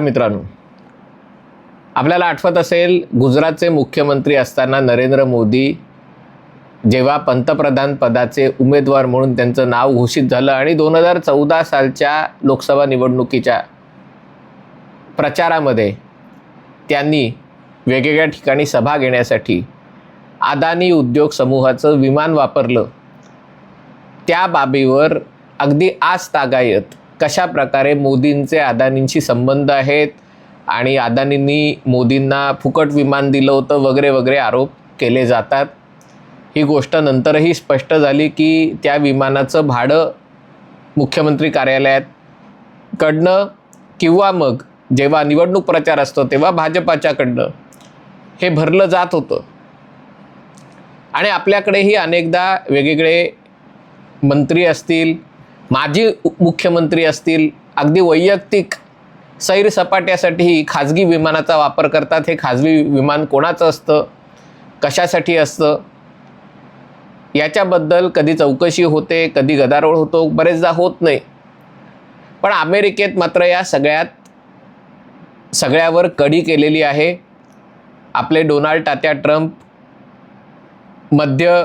मित्रांनो. आपल्याला आठवत असेल गुजरातचे मुख्यमंत्री असताना नरेंद्र मोदी जेव्हा पंतप्रधान पदाचे उमेदवार म्हणून त्यांचं नाव घोषित झालं आणि दोन हजार चौदा सालच्या लोकसभा निवडणुकीच्या प्रचारामध्ये त्यांनी वेगवेगळ्या ठिकाणी सभा घेण्यासाठी अदानी उद्योग समूहाचं विमान वापरलं. त्या बाबीवर अगदी आज तागायत कशा प्रकारे मोदींचे अदानींशी संबंध आहेत आणि अदानींनी मोदींना फुकट विमान दिलं होतं वगैरे वगैरे आरोप केले जातात. ही गोष्ट नंतरही स्पष्ट झाली की त्या विमानाचं भाडं मुख्यमंत्री कार्यालयातकडनं किंवा मग जेव्हा निवडणूक प्रचार असतो तेव्हा भाजपाच्याकडनं हे भरलं जात होतं. आणि आपल्याकडेही अनेकदा वेगवेगळे मंत्री असतील माजी मुख्यमंत्री असतील अगदी वैयक्तिक सैर सपाट्यासाठीही खाजगी विमानाचा वापर करतात. हे खाजगी विमान कोणाचं असतं? कशासाठी असतं? याच्याबद्दल कधी चौकशी होते कधी गदारोळ होतो बरेचदा होत नाही. पण अमेरिकेत मात्र या सगळ्यात सगळ्यावर कडी केलेली आहे. आपले डोनाल्ड टात्या ट्रम्प मध्य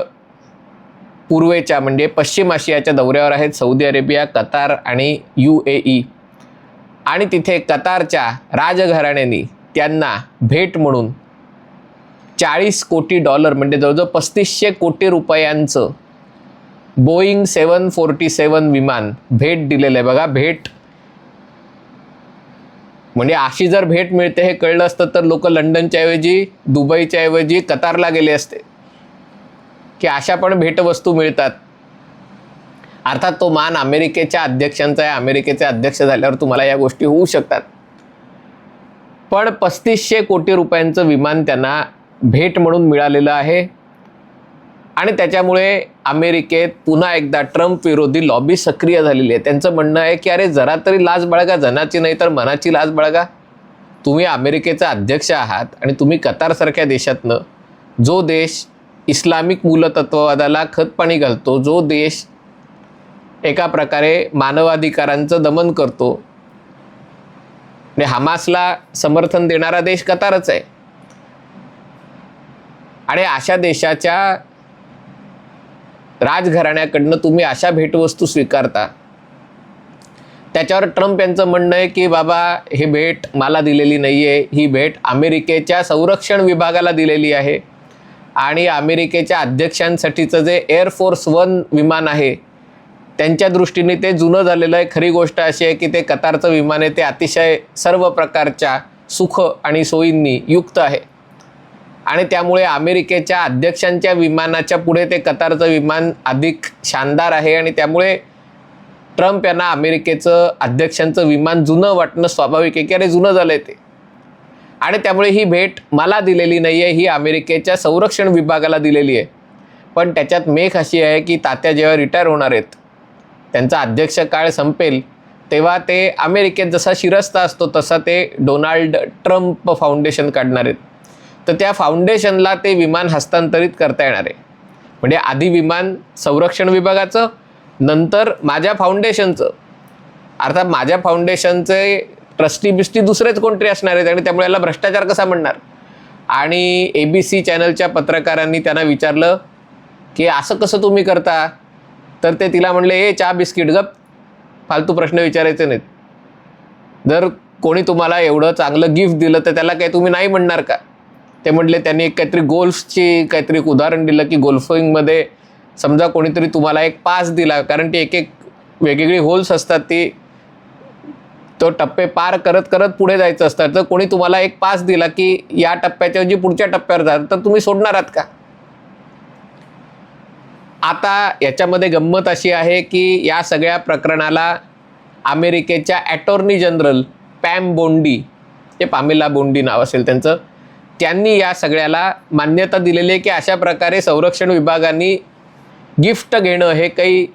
पूर्वेच्या म्हणजे पश्चिम आशियाच्या दौऱ्यावर आहेत सौदी अरेबिया कतार आणि यू ए ई. आणि तिथे कतारच्या राजघराण्यानी त्यांना भेट म्हणून चाळीस कोटी डॉलर म्हणजे जवळजवळ पस्तीसशे कोटी रुपयांचं बोईंग सेवन फोर्टी सेवन विमान भेट दिलेलं आहे. बघा भेट. म्हणजे अशी जर भेट मिळते हे कळलं असतं तर लोक लंडनच्या ऐवजी दुबईच्या ऐवजी कतारला गेले असते. की अशा पण भेटवस्तू मिळतात. अर्थात तो मान अमेरिकेच्या अध्यक्षांचा आहे. अमेरिकेचे अध्यक्ष झाल्यावर तुम्हाला या गोष्टी होऊ शकतात. पण पस्तीसशे कोटी रुपयांचं विमान त्यांना भेट म्हणून मिळालेलं आहे. आणि त्याच्यामुळे अमेरिकेत पुन्हा एकदा ट्रम्प विरोधी लॉबी सक्रिय झालेली आहे. त्यांचं म्हणणं आहे की अरे जरा तरी लाज बाळगा जनाची नाही तर मनाची लाज बाळगा. तुम्ही अमेरिकेचा अध्यक्ष आहात आणि तुम्ही कतारसारख्या देशातनं जो देश इस्लामिक मूलतत्ववादाला खतपाणी घालतो जो देश एका प्रकारे मानवाधिकारांचं दमन करतो. आणि हमासला समर्थन देणारा देश कतारच आहे. आणि अशा देशाच्या राजघराण्याकडनं तुम्ही अशा भेटवस्तू स्वीकारता. त्याच्यावर ट्रम्प यांचं म्हणणं आहे की बाबा हे भेट मला दिलेली नाही आहे ही भेट अमेरिकेच्या संरक्षण विभागाला दिलेली आहे. आणि अमेरिकेच्या अध्यक्षांसाठीचं जे एअरफोर्स वन विमान आहे त्यांच्या दृष्टीने ते जुनं झालेलं आहे. खरी गोष्ट अशी आहे की ते कतारचं विमान आहे. ते अतिशय सर्व प्रकारच्या सुख आणि सोयींनी युक्त आहे. आणि त्यामुळे अमेरिकेच्या अध्यक्षांच्या विमानाच्या पुढे ते कतारचं विमान अधिक शानदार आहे. आणि त्यामुळे ट्रम्प यांना अमेरिकेचं अध्यक्षांचं विमान जुनं वाटणं स्वाभाविक आहे की अरे जुनं झालं आहे ते. आणि त्यामुळे ही भेट मला दिलेली नाही आहे ही अमेरिकेच्या संरक्षण विभागाला दिलेली आहे पण त्याच्यात मेख अशी आहे की तात्या जेव्हा रिटायर होणार आहेत त्यांचा अध्यक्ष काळ संपेल तेव्हा ते अमेरिकेत जसा शिरस्ता असतो तसा ते डोनाल्ड ट्रम्प फाउंडेशन काढणार आहेत. तर त्या फाउंडेशनला ते विमान हस्तांतरित करता येणार आहे. म्हणजे आधी विमान संरक्षण विभागाचं नंतर माझ्या फाउंडेशनचं. अर्थात माझ्या फाउंडेशनचे ट्रस्टी बिस्टी दुसरेच कोणतरी असणार आहेत आणि त्यामुळे याला भ्रष्टाचार कसा म्हणणार? आणि ए बी सी चॅनलच्या पत्रकारांनी त्यांना विचारलं की असं कसं तुम्ही करता? तर ते तिला म्हणले ए चहा बिस्किट गप. फालतू प्रश्न विचारायचे नाहीत. जर कोणी तुम्हाला एवढं चांगलं गिफ्ट दिलं तर त्याला काही तुम्ही नाही म्हणणार का? ते म्हटले त्यांनी एक काहीतरी गोल्फची काहीतरी एक उदाहरण दिलं की गोल्फिंगमध्ये समजा कोणीतरी तुम्हाला एक पास दिला कारण ती एक एक वेगवेगळी होल्स असतात ती तो टप्पे पार करत करत पुढे जायचं असतं. तर कोणी तुम्हाला एक पास दिला की या टप्प्याच्याऐवजी पुढच्या टप्प्यावर जा तर तुम्ही सोडणार आहात का? आता याच्यामध्ये गंमत अशी आहे की या सगळ्या प्रकरणाला अमेरिकेच्या ॲटॉर्नी जनरल पॅम बोंडी ते पामिला बोंडी नाव असेल त्यांचं त्यांनी या सगळ्याला मान्यता दिलेली आहे की अशा प्रकारे संरक्षण विभागाने गिफ्ट घेणं हे काही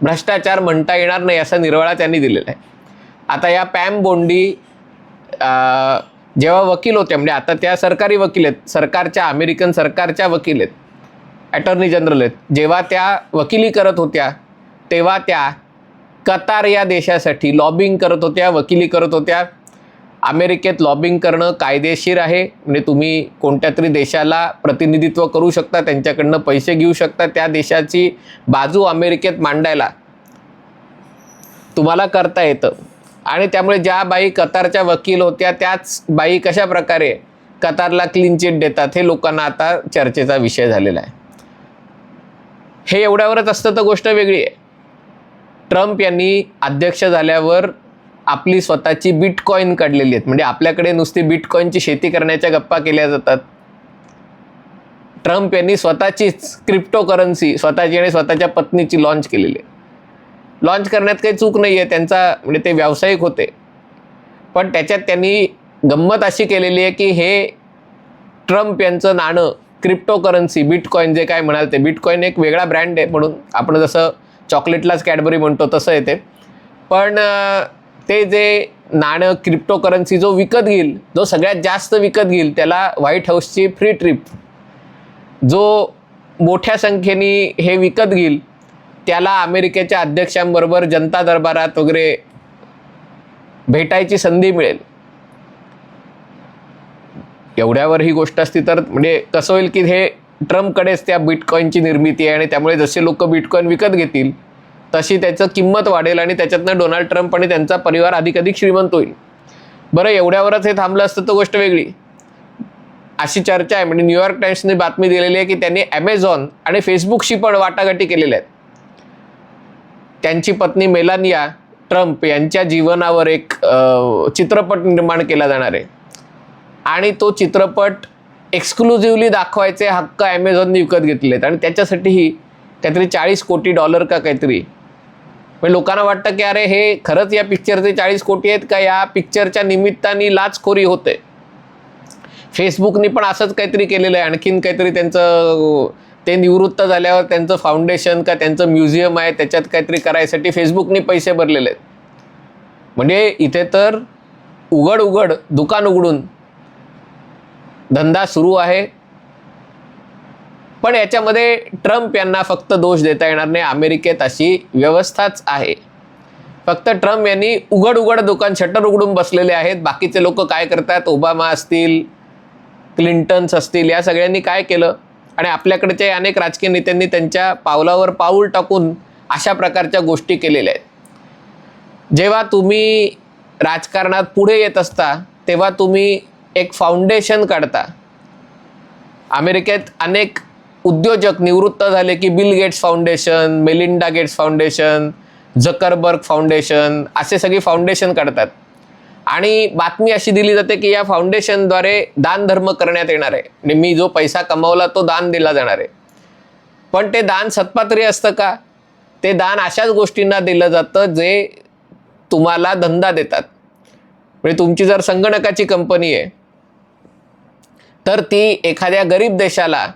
भ्रष्टाचार म्हणता येणार नाही असा निर्वाळा त्यांनी दिलेला आहे. आता या पॅम बोंडी जेव्हा वकील होत्या म्हणजे आता त्या सरकारी वकील आहेत सरकारच्या अमेरिकन सरकारच्या वकील आहेत ॲटर्नी जनरल आहेत जेव्हा त्या वकिली करत होत्या तेव्हा त्या कतार या देशासाठी लॉबिंग करत होत्या वकिली करत होत्या. अमेरिकेत लॉबिंग करणं कायदेशीर आहे म्हणजे तुम्ही कोणत्या तरी देशाला प्रतिनिधित्व करू शकता त्यांच्याकडनं पैसे घेऊ शकता त्या देशाची बाजू अमेरिकेत मांडायला तुम्हाला करता येतं. आणि त्यामुळे ज्या बाई कतारच्या वकील होत्या त्याच बाई कशा प्रकारे कतारला क्लीन चिट देतात हे लोकांना आता चर्चेचा विषय झालेला आहे. हे एवढ्यावरच असतं तर गोष्ट वेगळी आहे. ट्रम्प यांनी अध्यक्ष झाल्यावर आपली स्वतःची बिटकॉईन काढलेली आहेत. म्हणजे आपल्याकडे नुसती बिटकॉईनची शेती करण्याच्या गप्पा केल्या जातात. ट्रम्प यांनी स्वतःचीच क्रिप्टो करन्सी स्वतःची आणि स्वतःच्या पत्नीची लॉन्च केलेली आहे. लॉन्च करण्यात काही चूक नाही आहे त्यांचा म्हणजे ते व्यावसायिक होते. पण त्याच्यात त्यांनी गंमत अशी केलेली आहे की हे ट्रम्प यांचं नाणं क्रिप्टो करन्सी बिटकॉईन जे काय म्हणाल ते बिटकॉईन एक वेगळा ब्रँड आहे म्हणून आपण जसं चॉकलेटलाच कॅडबरी म्हणतो तसं येते पण ते जे नाणं क्रिप्टो करन्सी जो विकत घेईल जो सगळ्यात जास्त विकत घेईल त्याला व्हाईट हाऊसची फ्री ट्रिप जो मोठ्या संख्येने हे विकत घेईल त्याला अमेरिकेच्या अध्यक्षांबरोबर जनता दरबारात वगैरे भेटायची संधी मिळेल. एवढ्यावर ही गोष्ट असती तर म्हणजे कसं होईल की हे ट्रम्पकडेच त्या बिटकॉईनची निर्मिती आहे आणि त्यामुळे जसे लोक बिटकॉईन विकत घेतील तशी त्याचं किंमत वाढेल आणि त्याच्यातनं डोनाल्ड ट्रम्प आणि त्यांचा परिवार अधिकाधिक श्रीमंत होईल. बरं एवढ्यावरच हे थांबलं असतं तर गोष्ट वेगळी. अशी चर्चा आहे. म्हणजे न्यूयॉर्क टाइम्सने बातमी दिलेली आहे की त्यांनी ॲमेझॉन आणि फेसबुकशी पण वाटाघाटी केलेल्या आहेत. त्यांची पत्नी मेलानिया ट्रम्प यांच्या जीवनावर एक चित्रपट निर्माण केला जाणार आहे. आणि तो चित्रपट एक्सक्लुझिव्हली दाखवायचे हक्क ॲमेझॉनने विकत घेतले आहेत. आणि त्याच्यासाठीही काहीतरी चाळीस कोटी डॉलर का काहीतरी. म्हणजे लोकांना वाटतं की अरे हे खरंच या पिक्चरचे चाळीस कोटी आहेत का? या पिक्चरच्या निमित्ताने लाचखोरी होते. फेसबुकनी पण असंच काहीतरी केलेलं आहे. आणखीन काहीतरी त्यांचं ते निवृत्त झाल्यावर त्यांचं फाउंडेशन का त्यांचं म्युझियम आहे त्याच्यात काहीतरी करायसाठी फेसबुकने पैसे भरलेले आहेत. म्हणजे इथे तर उघड उघड दुकान उघडून धंदा सुरू आहे. पण याच्यामध्ये ट्रम्प यांना फक्त दोष देता येणार नाही. अमेरिकेत अशी व्यवस्थाच आहे. फक्त ट्रम्प यांनी उघड उघड दुकान शटर उघडून बसलेले आहेत. बाकीचे लोक काय करतात? ओबामा असतील क्लिंटन्स असतील या सगळ्यांनी काय केलं? आणि आपल्याकडचे अनेक राजकीय नेत्यांनी त्यांच्या पावलावर पाऊल टाकून अशा प्रकारच्या गोष्टी केलेल्या आहेत. जेव्हा तुम्ही राजकारणात पुढे येत असता तेव्हा तुम्ही एक फाउंडेशन काढता. अमेरिकेत अनेक उद्योजक निवृत्त झाले की Bill Gates foundation Melinda Gates foundation Zuckerberg foundation असे सगळी फाउंडेशन काढतात. आणि बातमी अशी दिली जाते की या फाउंडेशनद्वारे दानधर्म करण्यात येणार आहे. मी जो पैसा कमवला तो दान दिला जाणार आहे. पण ते दान सत्पात्री असतं का? ते दान अशाच गोष्टींना दिलं जातं जे तुम्हाला धंदा देतात. म्हणजे तुमची जर संगणकाची कंपनी आहे तर ती एखाद्या गरीब देशाला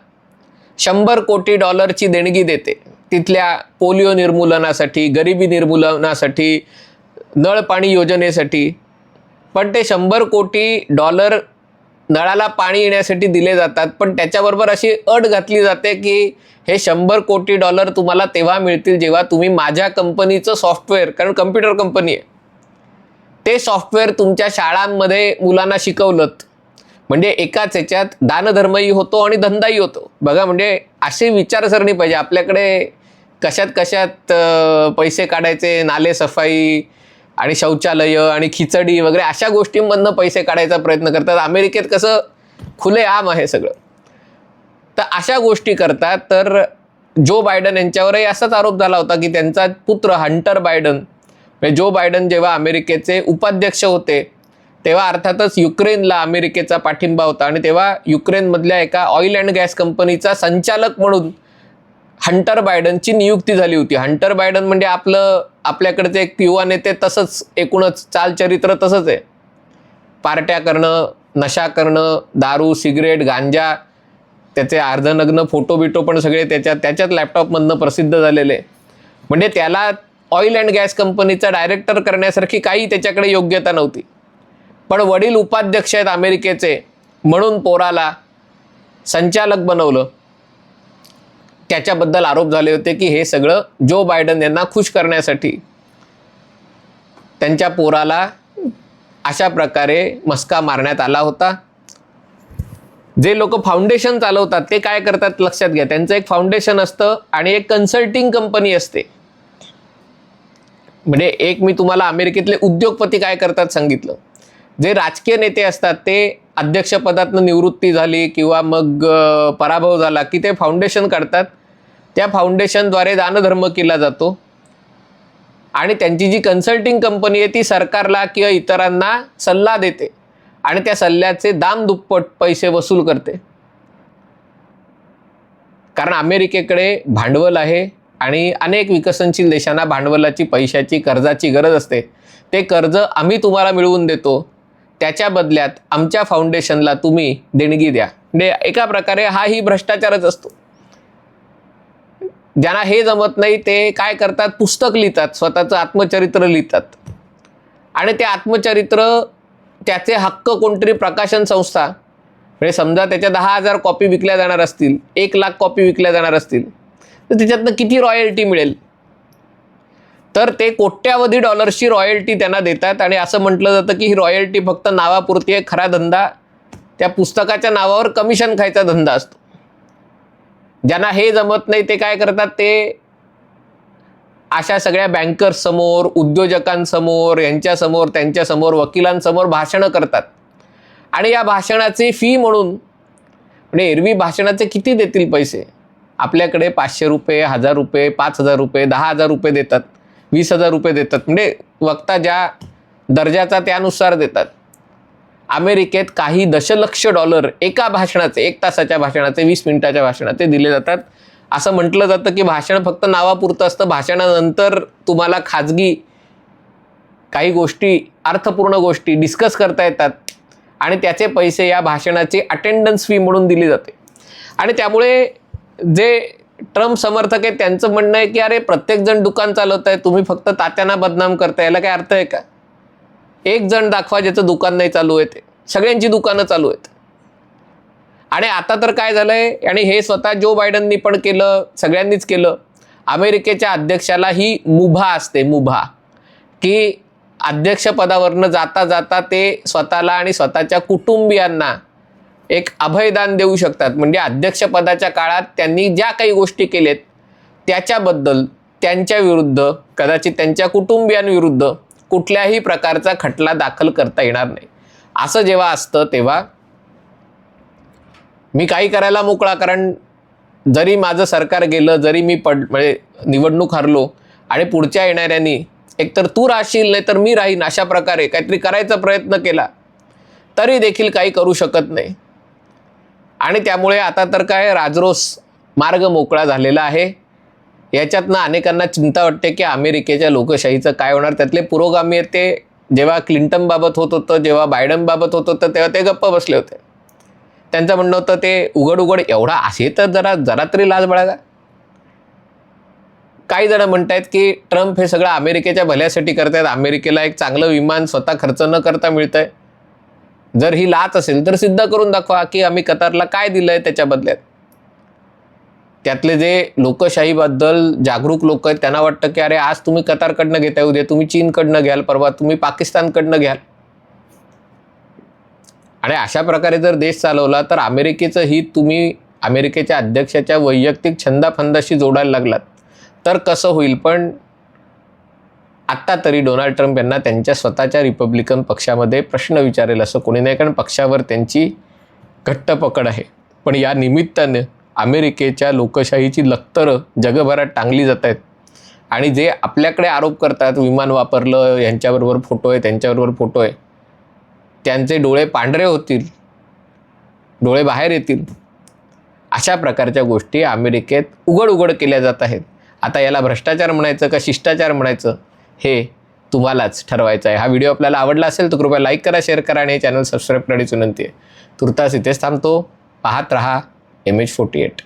शंभर कोटी डॉलरची देणगी देते. तिथल्या पोलिओ निर्मूलनासाठी गरिबी निर्मूलनासाठी नळ पाणी योजनेसाठी पण ते शंभर कोटी डॉलर नळाला पाणी येण्यासाठी दिले जातात. पण त्याच्याबरोबर अशी अट घातली जाते की हे शंभर कोटी डॉलर तुम्हाला तेव्हा मिळतील जेव्हा तुम्ही माझ्या कंपनीचं सॉफ्टवेअर कारण कम्प्युटर कंपनी आहे. ते सॉफ्टवेअर तुमच्या शाळांमध्ये मुलांना शिकवलं म्हणजे एकाच याच्यात दानधर्मही होतो आणि धंदाही होतो. बघा म्हणजे अशी विचारसरणी पाहिजे. आपल्याकडे कशात कशात पैसे काढायचे नाले सफाई आणि शौचालय आणि खिचडी वगैरे अशा गोष्टींमधनं पैसे काढायचा प्रयत्न करतात. अमेरिकेत कसं खुले आम आहे सगळं. तर अशा गोष्टी करतात. तर जो बायडन यांच्यावरही असाच आरोप झाला होता की त्यांचा पुत्र हंटर बायडन म्हणजे जो बायडन जेव्हा अमेरिकेचे उपाध्यक्ष होते तेव्हा अर्थातच युक्रेनला अमेरिकेचा पाठिंबा होता. आणि तेव्हा युक्रेनमधल्या एका ऑइल अँड गॅस कंपनीचा संचालक म्हणून हंटर बायडनची नियुक्ती झाली होती. हंटर बायडन म्हणजे आपलं आपल्याकडचे एक युवा नेते तसंच एकूणच चालचरित्र तसंच आहे. पार्ट्या करणं नशा करणं दारू सिगरेट गांजा त्याचे अर्धनग्न फोटो बिटो पण सगळे त्याच्या त्याच्यात लॅपटॉपमधनं प्रसिद्ध झालेले. म्हणजे त्याला ऑइल अँड गॅस कंपनीचा डायरेक्टर करण्यासारखी काही त्याच्याकडे योग्यता नव्हती. पण वडील उपाध्यक्ष आहेत अमेरिकेचे म्हणून पोराला संचालक बनवलं. त्याच्याबद्दल आरोप झाले होते की हे सगळं जो बायडन यांना खुश करण्यासाठी त्यांच्या पोराला अशा प्रकारे मस्का मारण्यात आला होता. जे लोक फाउंडेशन चालवतात ते काय करतात लक्षात घ्या. त्यांचं एक फाउंडेशन असतं आणि एक कन्सल्टिंग कंपनी असते. म्हणजे एक मी तुम्हाला अमेरिकेतले उद्योगपती काय करतात सांगितलं. जे राजकीय नेते असतात ते अध्यक्षपदातनं निवृत्ती झाली किंवा मग पराभव झाला की ते फाउंडेशन काढतात. त्या फाउंडेशनद्वारे दानधर्म केला जातो. आणि त्यांची जी कन्सल्टिंग कंपनी आहे ती सरकारला किंवा इतरांना सल्ला देते. आणि त्या सल्ल्याचे दाम दुप्पट पैसे वसूल करते. कारण अमेरिकेकडे भांडवल आहे आणि अनेक विकसनशील देशांना भांडवलाची पैशाची कर्जाची गरज असते. ते कर्ज आम्ही तुम्हाला मिळवून देतो. त्याच्या बदल्यात आमच्या फाउंडेशनला तुम्ही देणगी द्या. म्हणजे एका प्रकारे हाही भ्रष्टाचारच असतो. ज्यांना हे जमत नाही ते काय करतात? पुस्तक लिहितात स्वतःचं आत्मचरित्र लिहितात. आणि ते आत्मचरित्र त्याचे हक्क कोणतरी प्रकाशन संस्था म्हणजे समजा त्याच्या दहा हजार कॉपी विकल्या जाणार असतील एक लाख कॉपी विकल्या जाणार असतील तर त्याच्यातनं किती रॉयल्टी मिळेल? तर ते कोट्यावधी डॉलर्सची रॉयल्टी त्यांना देतात आणि असं म्हटलं जातं की ही रॉयल्टी फक्त नावापुरती आहे खरा धंदा त्या पुस्तकाच्या नावावर कमिशन खायचा धंदा असतो. ज्यांना हे जमत नाही ते काय करतात? ते अशा सगळ्या बँकर्ससमोर उद्योजकांसमोर यांच्यासमोर त्यांच्यासमोर वकिलांसमोर भाषणं करतात. आणि या भाषणाची फी म्हणून म्हणजे एरवी भाषणाचे किती देतील पैसे? आपल्याकडे पाचशे रुपये हजार रुपये पाच हजार रुपये दहा हजार रुपये देतात वीस हजार रुपये देतात. म्हणजे वक्ता ज्या दर्जाचा त्यानुसार देतात. अमेरिकेत काही दशलक्ष डॉलर एका भाषणाचे एक तासाच्या भाषणाचे वीस मिनिटाच्या भाषणाचे दिले जातात. असं म्हटलं जातं की भाषण फक्त नावापुरतं असतं. भाषणानंतर तुम्हाला खाजगी काही गोष्टी अर्थपूर्ण गोष्टी डिस्कस करता येतात आणि त्याचे पैसे या भाषणाची अटेंडन्स फी म्हणून दिली जाते. आणि त्यामुळे जे ट्रम्प समर्थक आहेत त्यांचं म्हणणं आहे की अरे प्रत्येकजण दुकान चालवत आहे तुम्ही फक्त तात्यांना बदनाम करता याला काय अर्थ आहे का? एक जण दाखवा ज्याचं दुकान नाही चालू आहे ते. सगळ्यांची दुकानं चालू आहेत. आणि आता तर काय झालंय आणि हे स्वतः जो बायडननी पण केलं सगळ्यांनीच केलं. अमेरिकेच्या अध्यक्षाला ही मुभा असते मुभा. की अध्यक्षपदावरनं जाता जाता ते स्वतःला आणि स्वतःच्या कुटुंबियांना एक अभयदान देऊ शकतात. म्हणजे अध्यक्षपदाच्या काळात त्यांनी ज्या काही गोष्टी केलेत त्याच्याबद्दल त्यांच्या विरुद्ध कदाचित त्यांच्या कुटुंबियांविरुद्ध कुठल्याही प्रकारचा खटला दाखल करता येणार नाही. असं जेव्हा असतं तेव्हा मी काही करायला मोकळा कारण जरी माझं सरकार गेलं जरी मी पड म्हणजे निवडणूक हरलो आणि पुढच्या येणाऱ्यांनी एकतर तू राहशील नाही तर मी राहीन अशा प्रकारे काहीतरी करायचा प्रयत्न केला तरी देखील काही करू शकत नाही. आणि त्यामुळे आता तर काय राजरोस मार्ग मोकळा झालेला आहे. याच्यातनं अनेकांना चिंता वाटते की अमेरिकेच्या लोकशाहीचं काय होणार? त्यातले पुरोगामी ते जेव्हा क्लिंटनबाबत होत होतं जेव्हा बायडनबाबत होत होतं तेव्हा ते गप्प बसले होते. त्यांचं म्हणणं होतं ते उघड उघड एवढा असे तर जरा जरा तरी लाज बाळगा. काही जण म्हणतायत की ट्रम्प हे सगळं अमेरिकेच्या भल्यासाठी करतायत. अमेरिकेला एक चांगलं विमान स्वतः खर्च न करता मिळतंय. जर ही लाच असेल तर सिद्ध करून दाखवा की आम्ही कतारला काय दिलंय त्याच्या बदल्यात. त्यातले जे लोकशाहीबद्दल जागरूक लोक आहेत त्यांना वाटतं की अरे आज तुम्ही कतारकडनं घेताय उद्या तुम्ही चीनकडनं घ्याल परवा तुम्ही पाकिस्तानकडनं घ्याल. आणि अशा प्रकारे जर देश चालवला तर अमेरिकेचं हित तुम्ही अमेरिकेच्या अध्यक्षाच्या वैयक्तिक छंदाफंदाशी जोडायला लागलात तर कसं होईल? पण आत्ता तरी डोनाल्ड ट्रम्प यांना त्यांच्या स्वतःच्या रिपब्लिकन पक्षामध्ये प्रश्न विचारेल असं कोणी नाही कारण पक्षावर त्यांची घट्ट पकड आहे. पण या निमित्तानं अमेरिकेच्या लोकशाहीची लक्तरं जगभरात टांगली जात आहेत. आणि जे आपल्याकडे आरोप करतात विमान वापरलं यांच्याबरोबर फोटो आहे त्यांच्याबरोबर फोटो आहे. त्यांचे डोळे पांढरे होतील डोळे बाहेर येतील. अशा प्रकारच्या गोष्टी अमेरिकेत उघड उघड केल्या जात आहेत. आता याला भ्रष्टाचार म्हणायचं का शिष्टाचार म्हणायचं हे तुम्हालाच ठरवायचं आहे. हा व्हिडिओ आपल्याला आवडला असेल तर कृपया लाईक करा शेअर करा आणि हे चॅनल सबस्क्राईब करण्याची विनंती आहे. तुर्तास इथेच थांबतो. पाहत रहा. image 48